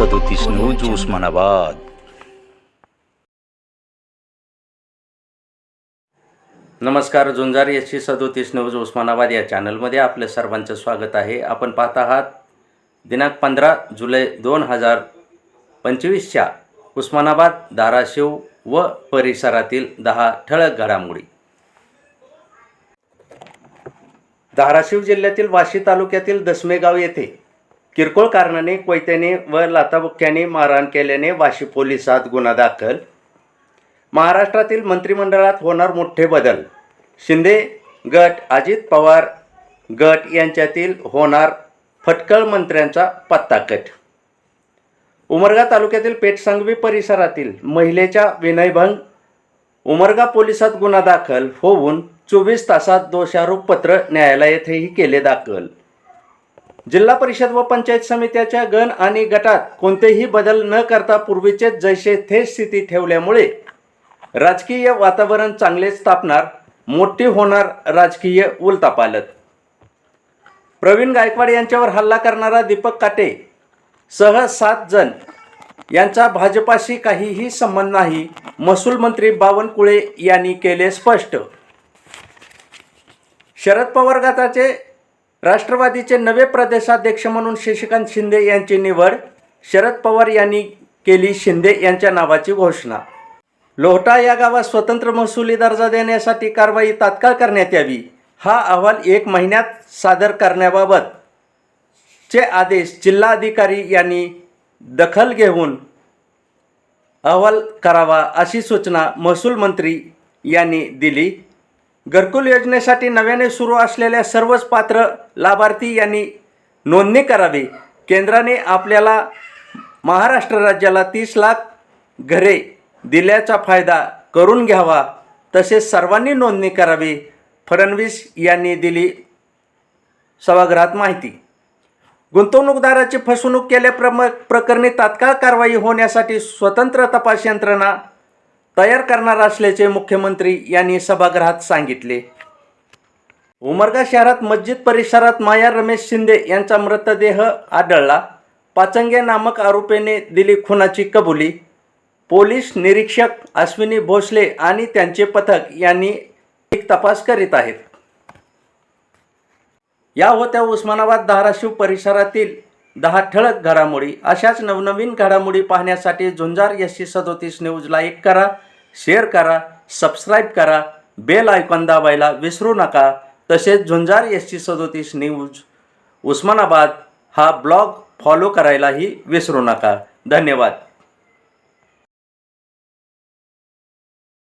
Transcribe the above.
उस्मानाबाद नमस्कार झुंजार यशी सदोतीस न्यूज उस्मानाबाद या चॅनलमध्ये आपलं सर्वांचं स्वागत आहे. आपण पाहत आहात दिनांक पंधरा जुलै दोन हजार पंचवीसच्या उस्मानाबाद धाराशिव व परिसरातील दहा ठळक घडामोडी. धाराशिव जिल्ह्यातील वाशी तालुक्यातील दसमेगाव येथे किरकोळ कारणाने कोयत्याने व लाताबुक्क्याने मारहाण केल्याने वाशी पोलिसात गुन्हा दाखल. महाराष्ट्रातील मंत्रिमंडळात होणार मोठे बदल. शिंदे गट अजित पवार गट यांच्यातील होणार फटकळ मंत्र्यांचा पत्ताकट उमरगा तालुक्यातील पेठसंगवी परिसरातील महिलेच्या विनयभंग. उमरगा पोलिसात गुन्हा दाखल होऊन चोवीस तासात दोषारोपपत्र न्यायालयातही केले दाखल. जिल्हा परिषद व पंचायत समित्याच्या गण आणि गटात कोणतेही बदल न करता पूर्वीचे जैसे थे स्थिती ठेवल्यामुळे राजकीय वातावरण चांगले तापणार मोठी होणार राजकीय उलतापालत. प्रवीण गायकवाड यांच्यावर हल्ला करणारा दीपक काटे सह सात जण. यांचा भाजपाशी काहीही संबंध नाही महसूल मंत्री बावनकुळे यांनी केले स्पष्ट. शरद पवार गटाचे राष्ट्रवादीचे नवे प्रदेशाध्यक्ष म्हणून शशिकांत शिंदे यांची निवड शरद पवार यांनी केली शिंदे यांच्या नावाची घोषणा. लोहटा या गावात स्वतंत्र महसुली दर्जा देण्यासाठी कारवाई तात्काळ करण्यात यावी हा अहवाल एक महिन्यात सादर करण्याबाबत चे आदेश जिल्हाधिकारी यांनी दखल घेऊन अहवाल करावा अशी सूचना महसूल मंत्री यांनी दिली. घरकुल योजनेसाठी नव्याने सुरू असलेल्या सर्वच पात्र लाभार्थी यांनी नोंदणी करावी. केंद्राने आपल्याला महाराष्ट्र राज्याला तीस लाख घरे दिल्याचा फायदा करून घ्यावा तसेच सर्वांनी नोंदणी करावी फडणवीस यांनी दिली सभागृहात माहिती. गुंतवणूकदाराची फसवणूक केल्या प्रम प्रकरणी तात्काळ कारवाई होण्यासाठी स्वतंत्र तपास यंत्रणा तयार करणार असल्याचे मुख्यमंत्री यांनी सभागृहात सांगितले. उमरगा शहरात मस्जिद परिसरात माया रमेश शिंदे यांचा मृतदेह आढळला. पाचंगे नामक आरोपीने दिली खुनाची कबुली. पोलीस निरीक्षक अश्विनी भोसले आणि त्यांचे पथक यांनी एक तपास करीत आहेत. या होत्या उस्मानाबाद धाराशिव परिसरातील दहा ठळक घडामोडी. अशाच नवनवीन घडामोडी पाहण्यासाठी झुंजार एस सी सदोतीस न्यूजला एक करा. शेअर करा सबस्क्राईब करा बेल आयकॉन दाबायला विसरू नका. तसेच झुंजार एस सी सदोतीस न्यूज उस्मानाबाद हा ब्लॉग फॉलो करायलाही विसरू नका. धन्यवाद.